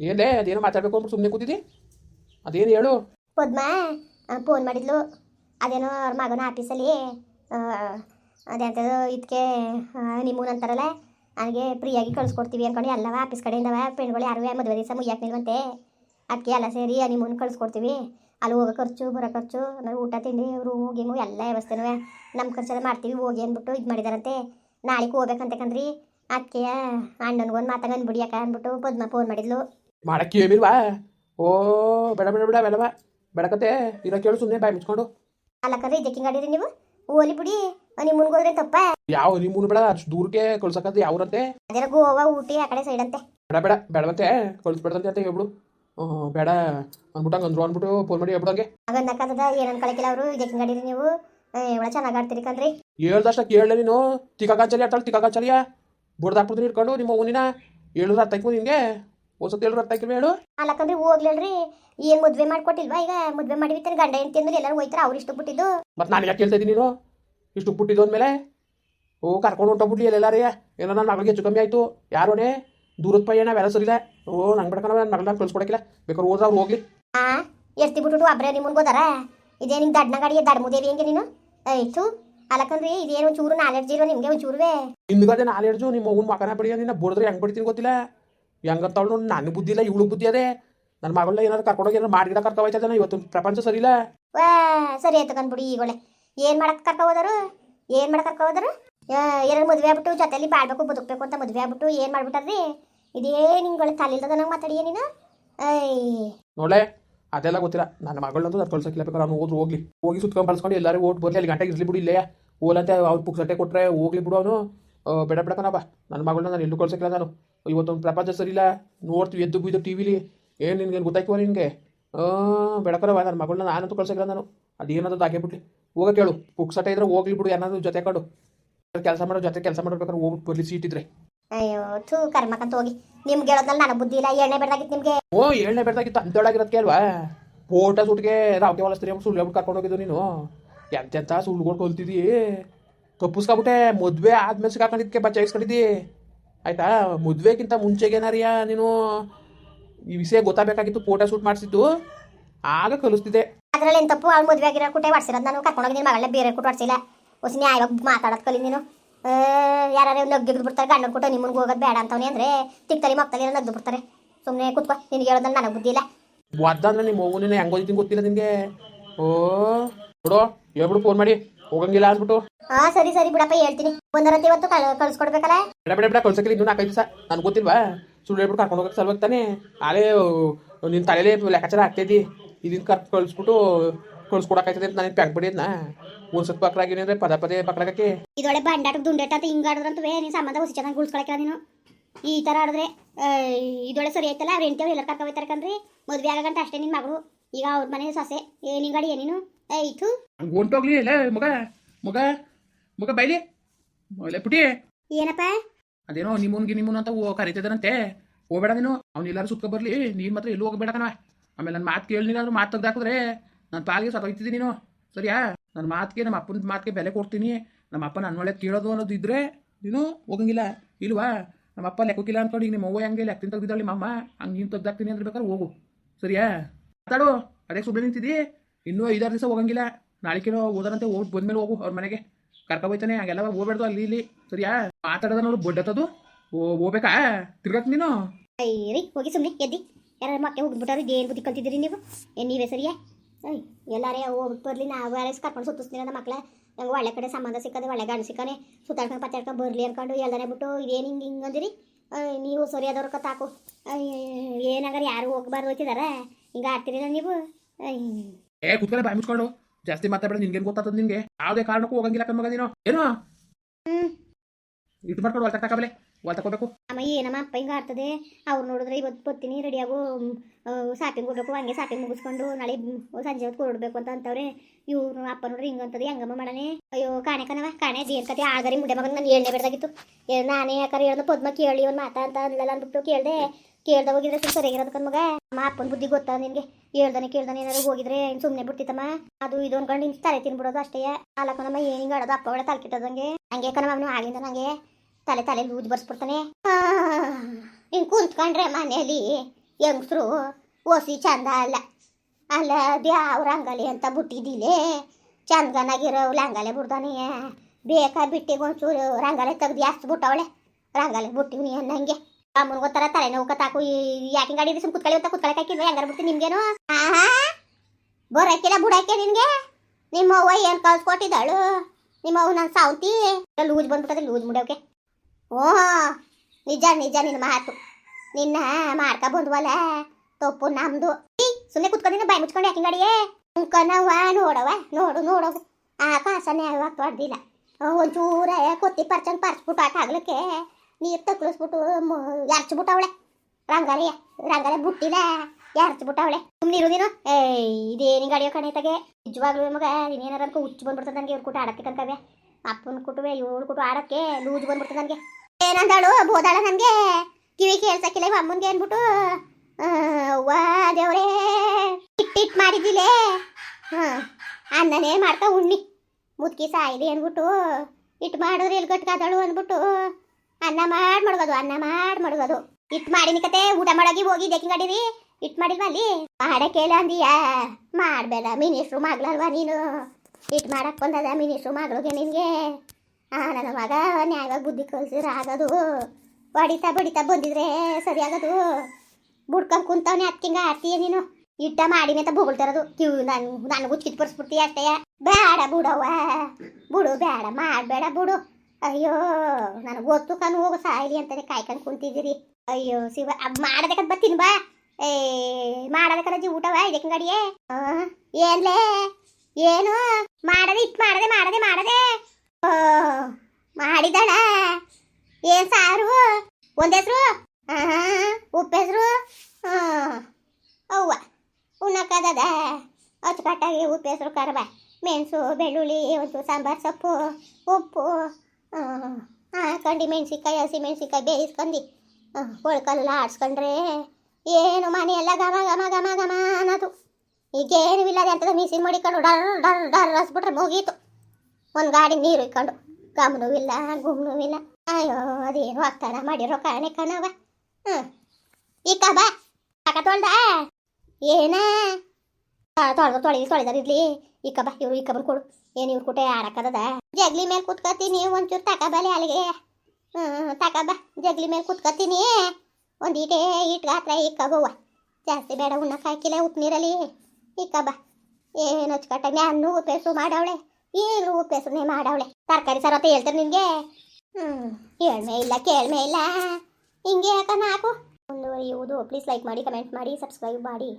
ಏನೇ ಅದೇನೋ ಮಾತಾಡ್ಬೇಕು ಅಂದ್ಬಿಟ್ಟು ಸುಮ್ಮನೆ ಕೂತಿದ್ದಿ? ಅದೇನು ಹೇಳು? ಪದ್ಮ ಫೋನ್ ಮಾಡಿದ್ಲು. ಅದೇನೋ ಅವ್ರ ಮಗನ ಆಫೀಸಲ್ಲಿ ಅದಂಥದ್ದು ಇದಕ್ಕೆ ನಿಮ್ಮೂನ್ ಅಂತಾರಲ್ಲ ನನಗೆ ಫ್ರೀಯಾಗಿ ಕಳಿಸ್ಕೊಡ್ತೀವಿ ಅನ್ಕೊಂಡು. ಎಲ್ಲವ ಆಫೀಸ್ ಕಡೆಯಿಂದವ ಪೆಂಡ್ಗಳು ಯಾರು ಮದುವೆ ದಿವಸ ಮುಗಿಯಾಕೆ ನಿಲ್ವಂತೆ. ಅದಕ್ಕೆ ಎಲ್ಲ ಸೇರಿ ನಿಮ್ಮೂನ್ ಕಳಿಸ್ಕೊಡ್ತೀವಿ. ಅಲ್ಲಿ ಹೋಗೋ ಖರ್ಚು, ಬರೋ ಖರ್ಚು ಆಮೇಲೆ ಊಟ, ತಿಂಡಿ ರೂಮು ಗೀಮು ಎಲ್ಲ ವ್ಯವಸ್ಥೆನೂ ನಮ್ಮ ಖರ್ಚೆಲ್ಲ ಮಾಡ್ತೀವಿ, ಹೋಗಿ ಅಂದ್ಬಿಟ್ಟು ಇದು ಮಾಡಿದಾರಂತೆ. ನಾಳೆಗೆ ಹೋಗ್ಬೇಕಂತ ಕಂದ್ರಿ. ಅದಕ್ಕೆ ಅಣ್ಣನಿಗೊಂದು ಮಾತಾಗ ಅಂದ್ಬಿಡಿ ಅಕ್ಕ ಅಂದ್ಬಿಟ್ಟು ಪದ್ಮ ಫೋನ್ ಮಾಡಿದ್ಲು. ಮಾಡಕ್ಕೆ ಏಮಿಲ್ವಾ ಓ ಬೇಡ ಬೇಡ ಬೇಡ ಬೇಡವಾ? ಬೇಡಕತ್ತೆ ಇರೋ ಕೇಳು ಸುಮ್ಮನೆ ಬಾಯ್ ಮುಚ್ಕೊಂಡು. ಅಲ್ಲಕ್ಕಂದ್ರೆ ಇದಕ್ಕೆ ಗಾಡಿರಿ ನೀವು? ಓಲಿ ಬಿಡಿ ನಿಮ್ಮ ಹೋದ್ರೆ ತಪ್ಪ? ಯಾವ ಮುನ್ ಬೇಡ ಅಷ್ಟು ದೂರಕ್ಕೆ ಕಳ್ಸಕಂತ ಯಾವ್ರಂತೆ? ಅದೇ ಗೋವಾ ಊಟಿ ಆ ಕಡೆ ಸೈಡ್ ಅಂತೆ. ಬೇಡ ಬೇಡ ಬೇಡವಂತೆ ಕಳಿಸ್ಬೇಡಂತೆ ಅಂತ ಹೇಳ್ಬಿಡು. ಬೇಡ ಅಂದ್ಬಿಟ್ಟಂಗೆ ಅಂದ್ರು ಅಂದ್ಬಿಟ್ಟು ಫೋನ್ ಮಾಡಿ ಹೇಳ್ಬಿಡಂಗೆ ಆಗಂದಕ್ಕದ ಏನ್ ಅನ್ಕೊಳಕಿಲ್ಲ ಅವರು ಇದಕ್ಕೆ ಗಾಡಿರಿ ನೀವು? ಇವಳ ಚೆನ್ನಾಗಿ ಆಡ್ತೀರಿ ಕಣ್ರಿ. ಹೇಳ್ದಷ್ಟ ಕೇಳಲೆ ನೀನು? ತಿಕ್ಕಾಕಾಚಲಿ ಆಡ್ತಾಳೆ ತಿಕ್ಕಾಕಾಚಲಿಯ? ಬುಡ್ದಾಕ್ಬಿಡ್ತೀನಿ ಇಟ್ಕೊಂಡು ನಿಮ್ಮ ಅವನಿನ ಹೇಳಿದ್ರೆ ಅರ್ಥ ಆಯ್ತು ನಿಂಗೆ ಹೇಳ್ರಿ ಅರ್ಥ ಆಗಿಲ್ವ ಹೇಳು? ಅಲ್ಲಕಂದ್ರೆ ಹೋಗ್ಲಿಲ್ರಿ ಏನ್ ಮದ್ವೆ ಮಾಡ್ಕೊಟ್ಟಿಲ್ವಾ? ಈಗ ಮದ್ವೆ ಮಾಡಿಬಿಡ್ತಾರೆ ಗಂಡ ಹೆಂಡತಿ ಅಂದ್ರೆ ಎಲ್ಲರೂ ಹೋಯ್ತಾರ ಅವ್ರು ಇಷ್ಟ ಬಿಟ್ಟಿದ್ದು ಮತ್ತೆ ನಾನು ಯಾಕೆ ಕೇಳ್ತಾ ಇದ್ದೀನಿ ನೀನು? ಇಷ್ಟು ಬಿಟ್ಟಿದ್ದು ಅಂದ್ಮೇಲೆ? ಓ ಕರ್ಕೊಂಡು ಹೊಂಟೋಗ್ಬಿಟ್ಲಿ ಎಲ್ಲಾರೇ. ಏನೋ ನನ್ನ ಮಗಳಿಗೆ ಹೆಚ್ಚು ಕಮ್ಮಿ ಆಯ್ತು. ಯಾರೋನೇ? ದೂರದ ಪಯ್ಯನ ನಾವೆಲ್ಲ ಸರಿಲ್ಲ ಓ ನಂಗೆ ಬೇಡ ನನ್ನ ಮಗಳನ್ನ ಕಳ್ಸ್ಕೊಡಕ್ಕಿಲ್ಲ. ಬೇಕಾದ್ರೆ ಹೋದ್ರೆ ಅವ್ರು ಹೋಗ್ಲಿ. ಆ ಎರ್ತಿ ಬಿಟ್ಬಿಟ್ಟು ಒಬ್ರೇ ನಿಮ್ಮ ಹೋದಾರ? ಇದೇ ನಿಂಗೆ ದಡ್ನ ಗಾಡಿಗೆ ದಡ್ಮುದೇವಿ ಹೆಂಗೆ ನೀನು? ಆಯ್ತು ಅಲ್ಲಕಂದ್ರಿ ಇದೇನು ಒಂಚೂರು ನಾಲೆಡ್ಜ್ ಇರೋ ನಿಮಗೆ ಒಂಚೂರುವೆ. ಹಿಂದ್ಗಡೆ ನಾಲೆಡ್ಜು ನಿಮ್ಮ ಅವ್ನ ಮಕನ ಬಿಡಿಯ ನಿನ್ನ ಬೋಡಿದ್ರೆ ಹೆಂಗ್ ಬಿಡ್ತೀನಿ ಗೊತ್ತಿಲ್ಲ. ಹೆಂಗಂತವಳು ನೋಡಿ ನನಗೆ ಬುದ್ಧಿ ಇಲ್ಲ ಇವಳು ಬುದ್ಧಿ ಅದೇ. ನನ್ನ ಮಗಳನ್ನ ಏನಾದ್ರು ಕರ್ಕೊಂಡೋಗಿ ಏನಾರು ಮಾಡಿಗಿಡ ಕರ್ಕೊ ಹೋಯ್ತದ ಇವತ್ತು ಪ್ರಪಂಚ ಸರಿ ಇಲ್ಲ. ವಾ ಸರಿ ಆಯ್ತು ಕಣ್ಬಿಡಿ ಈಗೊಳ್ಳೆ ಏನ್ ಮಾಡಕ್ ಕರ್ಕ ಹೋದರು? ಏನ್ ಮಾಡಕ್ ಕರ್ಕ ಹೋದರು? ಎರಡು ಮದ್ವೆ ಆಗ್ಬಿಟ್ಟು ಜೊತೆಲಿ ಬಾಳ್ಬೇಕು ಬದುಕಬೇಕು ಅಂತ ಮದ್ವೆ ಆಗ್ಬಿಟ್ಟು ಏನ್ ಮಾಡ್ಬಿಟ್ಟಾರ್ರಿ ಇದೇ ನಿಂಗೊಳ್ಳೆ ತಲಿಲ್ದದ ನಂಗೆ ಮಾತಾಡಿಯ ನೀನು? ಐ. ನೋಡ್ಲೆ ಅದೆಲ್ಲ ಗೊತ್ತಿಲ್ಲ. ನನ್ನ ಮಗಳಂತೂ ಅದು ಕಳ್ಸಕ್ಕಿಲ್ಲ ಬೇಕಾದ್ರೆ ಅವ್ನು ಹೋದ್ರು ಹೋಗ್ಲಿ. ಹೋಗಿ ಸುತ್ಕೊಂಡು ಬಳಸ್ಕೊಂಡು ಎಲ್ಲರೂ ಓಟ್ ಬರ್ಲಿ ಅಲ್ಲಿ ಗಂಟೆಗೆ ಇರ್ಲಿ ಬಿಡು ಇಲ್ಲೇ. ಓಲಂತೆ ಅವ್ರು ಪುಕ್ಸಟ್ಟೆ ಕೊಟ್ಟರೆ ಹೋಗ್ಲಿ ಬಿಡು ಅವನು. ಬೇಡ ಬೇಡ ಕಣಪ್ಪ ನನ್ನ ಮಗಳನ್ನ ನಾನು ಎಲ್ಲೂ ಕಳ್ಸಕ್ಕಿಲ್ಲ ನಾನು. ಇವತ್ತೊಂದು ಪ್ರಪಂಚ ಸರಿ ಇಲ್ಲ. ನೋಡ್ತೀವಿ ಎದ್ದು ಬಿದ್ದು ಟಿ ವಿಲಿ ಏನು ನಿನ್ಗೇನು ಗೊತ್ತಾಯ್ತು ನಿನಗೆ? ಬೆಳಕರವ ನನ್ನ ಮಗಳನ್ನ ನಾನಂತೂ ಕಳ್ಸಕ್ಕಿಲ್ಲ ನಾನು. ಅದೇನಾದ್ರು ಹಾಕೇ ಬಿಡ್ಲಿ ಹೋಗ ಕೇಳು ಪುಕ್ಸಟ ಇದ್ರೆ ಹೋಗ್ಲಿ ಬಿಡು ಏನಾದ್ರು ಜೊತೆ ಕಾಡು. ಕೆಲಸ ಮಾಡೋ ಜೊತೆ ಕೆಲಸ ಮಾಡಬೇಕಾದ್ರೆ ಹೋಗಿ ಬರ್ಲಿ ಸೀಟ್ ಇದ್ರೆ. ಅಯ್ಯೋ ಥೂ ಕರ್ಮಕ್ಕಂತ ಹೋಗಿ. ನಿಮ್ಗೆ ಹೇಳೋದ್ನಲ್ಲಿ ನನಗೆ ಬುದ್ಧಿ ಇಲ್ಲ ಎಣ್ಣೆ ಬೇಡದಾಗಿತ್ತು ನಿಮಗೆ. ಓ ಎಣ್ಣೆ ಬೆಡ್ದಾಗಿತ್ತು ಅಂತೇಳಾಗಿರೋದಕ್ಕೆ ಅಲ್ವಾ ಫೋಟೋ ಸುಟ್ಗೆ ರಾವತಿ ಹೊಲಸ್ತ್ರಿ ಅಂತ ಸುಳ್ಳು ಕರ್ಕೊಂಡು ಹೋಗಿದ್ದು ನೀನು. ಎಂತೆಂಥ ಸುಳ್ಳುಗಳು ಕೊಲ್ತಿದ್ದಿ ತಪ್ಪಿಸ್ಕೊಬಿಟ್ಟೆ ಮದುವೆ ಆದ್ಮೇಲೆ ಸಿಕ್ಕಾಕೊಂಡಿದ್ದಕ್ಕೆ ಬಚಾಯಿಸ್ಕೊಂಡಿದ್ದಿ ಆಯ್ತಾ? ಮದುವೆಗಿಂತ ಮುಂಚೆಗೇನಾರಿಯ ನೀನು ಈ ವಿಷಯ ಗೊತ್ತಾಗಬೇಕಾಗಿತ್ತು ಫೋಟೋ ಶೂಟ್ ಮಾಡಿಸಿದ್ದು. ಆಗ ಕಲಿಸ್ತಿದ್ದೆ. ಅದರಲ್ಲಿ ಏನು ತಪ್ಪು? ಅವ್ಳು ಮದುವೆ ಆಗಿರೋ ಕುಟೆ ಮಾಡ್ಸಿರೋದು ನಾನು ಕರ್ಕೊಂಡೋಗಿ ನಿನ್ನ ಮಗಳನ್ನ ಬೇರೆ ಕುಟ್ಟು ಮಾಡಿಸಿಲ್ಲ ಹೊಸ ನ್ಯಾಯವಾಗಿ ಮಾತಾಡೋದು ಕಲಿ ನೀನು. ಯಾರು ನಗ್ಗಿದ್ರು ಬಿಡ್ತಾರೆ ಗಂಡನ ಕುಟ ನಿಮ್ಮನ್ಗೆ ಹೋಗೋದು ಬೇಡ ಅಂತವನೇ ಅಂದರೆ ತಿಕ್ತಲಿ ಮಕ್ಕಳಲ್ಲಿ ನಗ್ದು ಬಿಡ್ತಾರೆ. ಸುಮ್ಮನೆ ಕೂತ್ಕೋ ನಿನಗೆ ಹೇಳೋದನ್ನ ನನಗೆ ಬುದ್ಧಿ ಇಲ್ಲ. ಒದ್ದಂದ್ರೆ ನಿಮ್ಮ ಮಗುನ ಹೆಂಗೆ ಓದಿದ್ದೀನಿ ಗೊತ್ತಿಲ್ಲ ನಿಮಗೆ ಓ ಬಿಡು ಹೇಳ್ಬಿಡು ಫೋನ್ ಮಾಡಿ. ಹೋಗಂಗಿಲ್ಲ ಅಂದ್ಬಿಟ್ಟು. ಹಾ ಸರಿ ಸರಿ ಬಿಡಪ್ಪ ಹೇಳ್ತೀನಿ. ಬಂದರಂತೆ ಇವತ್ತು ಕಳ್ ಕಳ್ಸ್ಕೊಡ್ಬೇಕಲ್ಲ? ಬೇಡ ಬೇಡ ಬೇಡ ಕಳ್ಸಕ್ಕಿಲ್ಲ ಇನ್ನೂ ನಾಲ್ಕೈದು ದಿವಸ. ನನ್ಗೆ ಗೊತ್ತಿಲ್ವಾ? ಸುಳ್ಳು ಹೇಳ್ಬಿಟ್ಟು ಕರ್ಕೊಂಡು ಹೋಗಕ್ಕೆ ಸಲ್ವಾಗ ತಾನೆ. ಆಲೇ ನಿನ್ನ ತಲೆಲೇ ಲೆಕ್ಕಾಚಾರ ಆಗ್ತೈತಿ ಇದನ್ನ ಕರ್ ಕಳ್ಸ್ಬಿಟ್ಟು ಕಳ್ಸ್ಕೊಡಕ್ಕಾಯ್ತದೆ ಅಂತ ನಾನು ಪ್ಯಾಕ್ ಬಿಡಿದ್ನ ಒಂದು ಸ್ವಲ್ಪ ಬಕ್ರಾಗಿನಿ ಅಂದರೆ ಪದ ಪದೇ ಬಕ್ರಾಗಕ್ಕೆ. ಇದೊಳೆ ಬಂಡಾಟ ದುಂಡಾಟ ಅಂತ ಹಿಂಗೆ ಆಡಿದ್ರಂತವೇ ನೀನು ಸಂಬಂಧ ಹೊಸ ಚೆನ್ನಾಗಿ ಗುಳ್ಸ್ಕೊಳಕ್ಕೆ ನೀನು. ಈ ಥರ ಆಡಿದ್ರೆ ಇದೊಳೆ ಸರಿ ಆಯ್ತಲ್ಲ? ಅವ್ರು ಹೆಂಡ್ತಿ ಎಲ್ಲ ಕರ್ಕೊ ಮದ್ವೆ ಕಣ್ರಿ. ಮದುವೆ ಆಗಂಟ ಅಷ್ಟೇ ನಿನ್ನ ಮಗಳು. ಈಗ ಅವ್ರ ಮನೆ ಸೊಸೆ. ಏ ನಿನ್ ನೀನು? ಏಯ್ತು ಹಂಗೆ ಹೊಂಟೋಗ್ಲಿ ಇಲ್ಲ ಮಗ ಮಗ ಮಗ ಬೈಲಿ. ಪುಟಿ ಏನಪ್ಪ? ಅದೇನೋ ನಿಮ್ಮನ್ಗೆ ನಿಮ್ಮನ್ ಅಂತ ಓ ಕರಿತಿದ್ದಾರಂತೆ ಹೋಗ್ಬೇಡ ನೀನು. ಅವ್ನು ಎಲ್ಲಾರು ಸುತ್ಕೊ ಬರ್ಲಿ. ನೀನ್ ಮಾತ್ರ ಎಲ್ಲೂ ಹೋಗ್ಬೇಡ ಕಣವ ಆಮೇಲೆ ನನ್ನ ಮಾತು ಕೇಳಿ ಅಂದ್ರೆ ಮಾತು ತೆಗ್ದಾಕಿದ್ರೆ ನನ್ನ ಪಾಲಿಗೆ ಸತ್ತೋಯ್ತಿದ್ದೀನಿ ನೀನು. ಸರಿಯಾ? ನನ್ನ ಮಾತಿಗೆ ನಮ್ಮ ಅಪ್ಪನ ಮಾತಿಗೆ ಬೆಲೆ ಕೊಡ್ತೀನಿ. ನಮ್ಮ ಅಪ್ಪ ನನ್ನ ಒಳ್ಳೆ ಕೇಳೋದು ಅನ್ನೋದು ಇದ್ರೆ ನೀನು ಹೋಗಂಗಿಲ್ಲ. ಇಲ್ವಾ? ನಮ್ಮ ಅಪ್ಪ ಲೆಕ್ಕಿಲ್ಲ ಅನ್ಕೊಂಡು ಈಗ ನಿಮ್ಮ ಅವ್ವ ಹೆಂಗೆ ಲೆಕ್ಕದಿಂದ ತೆಗ್ದಿದ್ದಾಳೆ ಮಮ್ಮ ಹಂಗೆ ನೀನು ತೆಗ್ದಾಕ್ತೀನಿ ಅಂದ್ರೆ ಬೇಕಾದ್ರೆ ಹೋಗು. ಸರಿಯಾ? ಮಾತಾಡು. ಅದೇ ಸುಮ್ಮನೆ ನಿಂತಿದ್ದಿ ಇನ್ನೂ ಐದಾರು ದಿವಸ ಹೋಗಂಗಿಲ್ಲ. ನಾಳೆಕೇನೋ ಓದಾರಂತೆ ಹೋಗಿ ಬಂದ್ಮೇಲೆ ಹೋಗು ಅವ್ರ ಮನೆಗೆ. ಕರ್ಕೊ ಹೋಯ್ತಾನೆ ಹಂಗೆಲ್ಲ ಹೋಗ್ಬೇಡ್ದು ಅಲ್ಲಿ ಇಲ್ಲಿ. ಸರಿಯಾ? ಮಾತಾಡೋದ ನೋಡು ಓ ಹೋಗ್ಬೇಕಾ? ತಿರ್ಗಕ್ ನೀನು? ರೀ, ಹೋಗಿ ಸುಮ್ಮನೆ ಎದ್ದಿ. ಯಾರು ಮಕ್ಕಳು ಹೋಗ್ಬಿಟ್ಟಾರ ಏನು ಬುದ್ಧಿ ಕಲ್ತಿದ್ದೀರಿ ನೀವು? ಏನು ನೀವೇ ಸರಿಯಾ? ಎಲ್ಲಾರೇ ಹೋಗ್ಬಿಟ್ಟು ಬರಲಿ. ನಾವು ಯಾರೇ ಕರ್ಕೊಂಡು ಸುತ್ತಿಸ್ತೀನಿ ನಮ್ಮ ಮಕ್ಳ. ನಂಗೆ ಒಳ್ಳೆ ಕಡೆ ಸಂಬಂಧ ಸಿಕ್ಕದೆ, ಒಳ್ಳೆ ಗಾಡಿ ಸಿಕ್ಕಾನೆ. ಸುತ್ತಾಡ್ಕೊಂಡು, ಪತ್ತಾಡ್ಕೊಂಡು ಬರಲಿ ಅನ್ಕೊಂಡು ಎಲ್ಲರೇ ಬಿಟ್ಟು, ಇದೇನು ಹಿಂಗೆ ಹಿಂಗೆ ಅಂದಿರಿ? ನೀವು ಸರಿಯಾದವ್ರ ಕತ್ತಾಕು ಏನಾಗಾರ ಯಾರು ಹೋಗ್ಬಾರ್ದು ಹೋಗ್ತಿದಾರ ಹಿಂಗೆ ಆಡ್ತೀರಿಲ್ಲ ನೀವು ಏ ಕುತ್ಕೊಂಡೆ ಬಾಯ್ ಮುಚ್ಕೊಂಡು. ಜಾಸ್ತಿ ಮಾತಾಡ ನಿನ್ಗೇನು ಗೊತ್ತಾಗ್ತದ ನಿನ್ಗೆ? ಯಾವುದೇ ಕಾರಣಕ್ಕೂ ಹೋಗಂಗಿಲ್ಲ ಕಣ್ಮಗ ನೀನು. ಏನು. ಇಟ್ಟು ಮಾಡ್ಕೊಂಡು ಒಳಗೆ ತಗೋಬೇಲೆ ಒಳಗೆ ತಗೋಬೇಕು ಅಮ್ಮ ಏನಮ್ಮ ಅಪ್ಪ ಹಿಂಗೆ ಆಡ್ತದೆ? ಅವ್ರು ನೋಡಿದ್ರೆ ಇವತ್ತು ಬರ್ತೀನಿ ರೆಡಿಯಾಗು ಶಾಪಿಂಗ್ ಕೊಡಬೇಕು ಹಂಗೆ ಶಾಪಿಂಗ್ ಮುಗಿಸ್ಕೊಂಡು ನಾಳೆ ಸಂಜೆ ಹೊತ್ತು ಹೊರಡ್ಬೇಕು ಅಂತ ಅಂತವ್ರೆ. ಇವ್ರು ಅಪ್ಪ ನೋಡ್ರಿ ಹಿಂಗೆ ಅಂತದೆ ಹೆಂಗಮ್ಮ ಮಾಡನೆ ಅಯ್ಯೋ ಕಾಣೆ ಕಣವ ಕಾಣೆ. ಜೇನ್ ಕತೆ? ಆಗರಿ ಮುಡ್ಡೆ ಮಗನ ನಾನು ಏಳನೇ ಬಿಡ್ದಾಗಿತ್ತು ನಾನೇ ಯಾಕಂದ್ರೆ ಹೇಳ್ದೆ ಪದ್ಮ ಕೇಳಿ ಒಂದು ಮಾತಾ ಅಂತ ಅಂದ್ಲಲ್ಲ ಅಂದ್ಬಿಟ್ಟು ಕೇಳ್ದೆ. ಕೇಳ್ದ ಹೋಗಿದ್ರೆ ಸ್ವಲ್ಪ ಸರಿಯಾಗಿರೋದಕ್ಕ ಮಗ? ಅಮ್ಮ, ಅಪ್ಪನ ಬುದ್ಧಿ ಗೊತ್ತಾ ನಿನಗೆ? ಹೇಳ್ದಾನೆ, ಕೇಳ್ದಾನೆ ಏನಾದ್ರು ಹೋಗಿದ್ರೆ ಏನು ಸುಮ್ಮನೆ ಬಿಡ್ತಿತ್ತಮ್ಮ? ಅದು ಇದೊಂದು ಅನ್ಕೊಂಡು ಹಿಂಗೆ ತಲೆ ತಿನ್ಬಿಡೋದು ಅಷ್ಟೇ. ಅಲ್ಲ ಕಣಮ್ಮ ಏನು ಹಿಂಗೆ ಆಡೋದು? ಅಪ್ಪ ಒಳ್ಳೆ ತಲೆ ಕೆಟ್ಟದಂಗೆ. ಹಂಗೆ ಕನಮ್ಮ ಅವನು ಆಗಿಂದ ನಂಗೆ. ತಲೆ ತಲೆ ಲೂಜ್ ಬರ್ಸ್ಬಿಡ್ತಾನೆ. ಇನ್ ಕುಂತ್ಕೊಂಡ್ರೆ ಮನೇಲಿ ಹೆಂಗಸ್ರು ಓಸಿ ಚಂದ ಅಲ್ಲ. ಅಲ್ಲ ಯಾವ ರಂಗಲಿ ಅಂತ ಬಿಟ್ಟಿದ್ದಿಲೆ ಚಂದನಾಗಿರೋ ಲಂಗಾಲೆ ಬಿಡ್ದಾನೆ. ಬೇಕಾ ಬಿಟ್ಟಿಗೆ ಒಂಚೂರು ರಂಗಲೆ ತೆಗ್ದು ಜಾಸ್ತಿ ಬಿಟ್ಟವಳೆ. ರಂಗಲೆ ಬಿಟ್ಟಿವ್ನಿ ಅನ್ನಂಗೆ. ಅಮ್ಮನ ಗೊತ್ತಾರ ತಲೆನೋವು ಕತ್ತಾಕು ಯಾಕೆ ಗಾಡಿ ಸುಮ್ ಕುತ್ಕೊಳ್ಳಿ ಅಂತ ಕುತ್ಕೊಳ್ಳಿ ಹಾಕಿದ್ವಿ ಹೆಂಗಾರ ಬಿಡ್ತೀನಿ ನಿಮ್ಗೇನು? ಆಹಾ! ಬರೋಕಿಲ್ಲ ಬುಡಕ್ಕೆ ನಿನ್ಗೆ? ನಿಮ್ಮ ಅವ್ವ ಏನು ಕಳ್ಸ್ಕೊಟ್ಟಿದ್ದಾಳು ನಿಮ್ಮ ಅವ್ವ ನನ್ನ ಸಾವ್ತಿ? ಲೂಜ್ ಬಂದ್ಬಿಟ್ಟದ, ಲೂಜ್ ಮುಡಿಯೋಕೆ ಓ ನಿಜ ನಿಜ ನಿನ್ನ ಮಾತು. ನಿನ್ನ ಮಾಡ್ಕ ಬಂದ್ವಲ್ಲ, ತಪ್ಪು ನಮ್ದು. ಸುಮ್ಮನೆ ಕುತ್ಕೊಂಡಿನ ಬಾಯಿ ಮುಚ್ಕೊಂಡು ಯಾಕೆ ಗಾಡಿಯೇ ಮುಖನವ್ವ ನೋಡವ ನೋಡು ನೋಡವು ಆ ಕಾಸನೇ ಯಾವಾಗ ತೊಡ್ದಿಲ್ಲ. ಒಂಚೂರ ಕೊತ್ತಿ ಪರ್ಚನ್ ಪರ್ಚ್ಬಿಟ್ಟು ಆಟ ಆಗ್ಲಿಕ್ಕೆ ನೀರು ತಕ್ಳಿಸ್ಬಿಟ್ಟು ಎರ್ಚ್ಬಿಟ್ಟವಳೆ. ರಂಗಾಲಿಯ ರಂಗಾಲೆ ಬುಟ್ಟಿಲ್ಲ ಎರ್ಚ್ಬಿಟ್ಟವಳೆ. ಸುಮ್ಮನೆ ನೀನು. ಏಯ್ ಇದೇನು ಗಾಡಿಯೋ ಕಣೆತಾಗೆ ನಿಜವಾಗ್ಲೂ ಮಗ, ಇನ್ನೇನಾರ ಅನ್ಕೋ, ಹುಚ್ಚು ಬಂದ್ಬಿಡ್ತದೆ ನನಗೆ. ಇವ್ರು ಕೂಟ ಆಡಕ್ಕೆ ಕನ್ಕವ್ಯ. ಅಪ್ಪನ ಕುಟುವೆ, ಇವಳು ಕುಟು ಆಡಕ್ಕೆ ಲೂಜ್ ಬಂದ್ಬಿಡ್ತದೆ ನನಗೆ. ಏನಂದಾಳು? ಬೋದಾಳ ನನಗೆ? ಕಿವಿ ಕೇಳ್ಸಕ್ಕಿಲ್ಲ ಇವ ಅಮ್ಮನ್ಗೆ ಅಂದ್ಬಿಟ್ಟು. ವಾ ದೇವ್ರೇ ಇಟ್ಟಿಟ್ ಮಾಡಿದ್ದಿಲೆ. ಹಾಂ, ಅನ್ನನೇ ಮಾಡ್ತಾ ಉಣ್ಣಿ. ಮುದ್ಕಿ ಸಾಯಿದೆ ಅಂದ್ಬಿಟ್ಟು ಇಟ್ಟು ಮಾಡಿದ್ರೆ ಎಲ್ಲಿ ಗಟ್ಕಾದಳು ಅಂದ್ಬಿಟ್ಟು. ಅನ್ನ ಮಾಡಿ ಮಡಗೋದು, ಅನ್ನ ಮಾಡಿ ಮಡಗೋದು. ಇಟ್ ಮಾಡಿನಿ ಕತೆ, ಊಟ ಮಾಡಾಗಿ ಹೋಗಿ ದೇಕಿಂಗ್ ಅಡಿರಿ. ಇಟ್ ಮಾಡಿಲ್ವಾ ಅಲ್ಲಿ. ಮಾಡಕ್ಕೆ ಕೇಳ ಅಂದಿಯಾ? ಮಾಡಬೇಡ ಮಿನಿಸ್ಟ್ರು ಮಗಳಲ್ವಾ ನೀನು? ಇಟ್ ಮಾಡಕ್ ಬಂದದ ಮಿನಿಸ್ಟ್ರು ಮಗಳಿಗೆ ನಿನಗೆ? ಆ ನನ್ನ ಮಗ, ನ್ಯಾಯವಾಗಿ ಬುದ್ಧಿ ಕಲ್ಸಿದ್ರೆ ಆಗದು. ಬಡಿತಾ ಬಡಿತಾ ಬಂದಿದ್ರೆ ಸರಿ ಆಗೋದು. ಬುಡ್ಕೊಂಡ್ ಕುಂತವನೆ ಹತ್ತಿಂಗ ಆಡ್ತೀಯ ನೀನು? ಇಟ್ಟ ಮಾಡಿನಿ ಅಂತ ಬೊಗಳ್ತಿರೋದು ಕ್ಯೂ ನಾನು, ನನಗೂ ಚಿತ್ ಬರ್ಸ್ಬಿಡ್ತೀಯ ಅಷ್ಟೇ. ಬೇಡ ಬಿಡವ್ವ. ಬಿಡು, ಬೇಡ, ಮಾಡಬೇಡ ಬಿಡು. ಅಯ್ಯೋ, ನನಗೆ ಗೊತ್ತು ಹೋಗು, ಸಾಯಲಿ ಅಂತಾನೆ ಕಾಯ್ಕೊಂಡು ಕುಂತಿದ್ದೀರಿ. ಅಯ್ಯೋ, ಶಿವ ಮಾಡಬೇಕಂತ ಬರ್ತೀನಿ ಬಾ. ಏ ಮಾಡದಕ್ಕದ ಜಿ ಊಟವ ಇದಕ್ಕೆ ಗಡಿಯೇ ಏನ್ಲೇ? ಏನು? ಮಾಡದೆ ಇಟ್ ಮಾಡದೆ ಮಾಡದೆ ಮಾಡದೆ. ಓ ಮಾಡಿದಳ ಏನ್ ಸಾರು? ಒಂದೆಸ್ರು ಉಪ್ಪೆಸ್ರು ಅವ್ವ. ಉಣ್ಣಕ್ಕದ ಅಚ್ಚುಕಟ್ಟಾಗಿ ಉಪ್ಪೆಸ್ರು ಕರಬ, ಮೆಣಸು, ಬೆಳ್ಳುಳ್ಳಿ, ಒಂದು ಸಾಂಬಾರು, ಸೊಪ್ಪು, ಉಪ್ಪು. ಹಾಕೊಂಡು ಮೆಣಸಿನ್ಕಾಯಿ, ಹಸಿ ಮೆಣಸಿನ್ಕಾಯಿ ಬೇಯಿಸ್ಕೊಂಡು ಒಳ್ಕಲ್ಲ ಆಡ್ಸ್ಕೊಂಡ್ರೆ ಏನು ಮನೆಯೆಲ್ಲ ಗಮ ಘಮ ಘಮ ಘಮ ಅನ್ನೋದು. ಈಗೇನು ಇಲ್ಲದೆ ಅಂತದ ಮಿಸಿನ್ ಮಾಡಿಕೊಂಡು ಡರ್ ಡರ್ ಡರ್ ಹಸ್ಬಿಟ್ರೆ ಮುಗೀತು. ಒಂದು ಗಾಡಿ ನೀರು ಇಕ್ಕೊಂಡು ಗಮನೂ ಇಲ್ಲ, ಗುಮ್ನೂ ಇಲ್ಲ. ಅಯ್ಯೋ, ಅದೇನು ಆಗ್ತಾನ ಮಾಡಿರೋ ಕಾಣೆ ಕಣವ ಹ್ಞೂ ಈ ಕಬ ಏನ? ತೊಳೆದು ತೊಳೆದಾರ ಇರ್ಲಿ. ಈ ಕಬ, ಇವ್ರು ಕಬನ್ ಕೊಡು. ಏನು ಇವ್ರು ಕುಟೆ ಆಡಕ್ಕದ ಜಗ್ಲಿ ಮೇಲೆ ಕುತ್ಕತೀನಿ ಒಂಚೂರು ತಕಬಲೆ ಅಲ್ಲಿಗೆ. ಹ್ಞೂ ತಕಬ ಜಗ್ಲಿ ಮೇಲೆ ಕುತ್ಕತೀನಿ ಒಂದೀಟೇ ಈಟೆ ಇಟ್ಟು ಗಾತ್ರ ಇಕ್ಕಬವ್ವ ಜಾಸ್ತಿ ಬೇಡ ಉಣ್ಣಕ್ಕೆ ಹಾಕಿಲ್ಲ ಉಪ್ಪು ನೀರಲ್ಲಿ. ಇಕ್ಕಬ ಏನು ಹಚ್ಕಟ್ಟ ಮ್ಯಾನು ಉಪ್ಪೆಸು ಮಾಡವಳೆ. ಈಗಲೂ ಉಪ್ಪೆಸುನೇ ಮಾಡವಳೆ. ತರಕಾರಿ ಅಂತ ಹೇಳ್ತಾರೆ ನಿನಗೆ ಹ್ಞೂ ಇಲ್ಲ, ಕೇಳ್ಮೆ ಇಲ್ಲ. ಹಿಂಗೆ ಯಾಕ ನಾಕು ಮುಂದುವರಿಯುವುದು ಪ್ಲೀಸ್ ಲೈಕ್ ಮಾಡಿ ಕಮೆಂಟ್ ಮಾಡಿ ಸಬ್ಸ್ಕ್ರೈಬ್ ಮಾಡಿ.